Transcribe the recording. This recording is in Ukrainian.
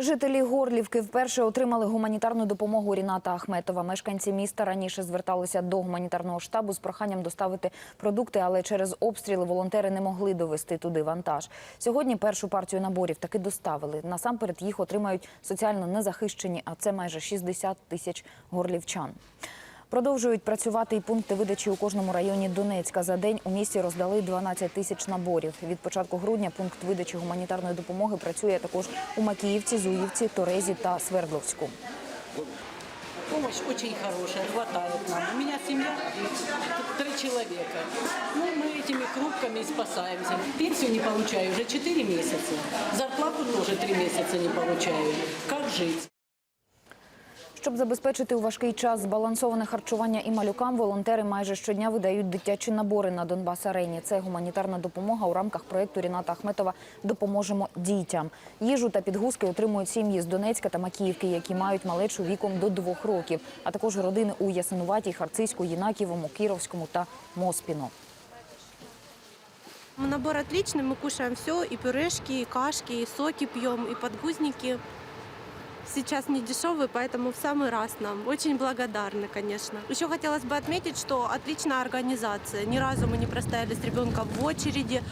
Жителі Горлівки вперше отримали гуманітарну допомогу Ріната Ахметова. Мешканці міста раніше зверталися до гуманітарного штабу з проханням доставити продукти, але через обстріли волонтери не могли довести туди вантаж. Сьогодні першу партію наборів таки доставили. Насамперед їх отримають соціально незахищені, а це майже 60 тисяч горлівчан. Продовжують працювати і пункти видачі у кожному районі Донецька. За день у місті роздали 12 тисяч наборів. Від початку грудня пункт видачі гуманітарної допомоги працює також у Макіївці, Зуївці, Торезі та Свердловську. Помощь очень хорошая, хватает нам. У меня семья три человека. Ну, мы этими крупками и спасаемся. Пенсию не получаю уже 4 месяца. Зарплату тоже 3 месяца не получаю. Как жить? Щоб забезпечити у важкий час збалансоване харчування і малюкам, волонтери майже щодня видають дитячі набори на Донбас Арені. Це гуманітарна допомога у рамках проєкту Ріната Ахметова Допоможемо дітям. Їжу та підгузки отримують сім'ї з Донецька та Макіївки, які мають малечу віком до двох років, а також родини у Ясинуватій, Харцизьку, Єнаківому, Кіровському та Моспіно. Набор отличный, мы кушаем все, и пюрешки, и кашки, и соки пьем, и подгузники Сейчас не дешевые, поэтому в самый раз нам. Очень благодарны, конечно. Еще хотелось бы отметить, что отличная организация. Ни разу мы не простояли с ребенком в очереди.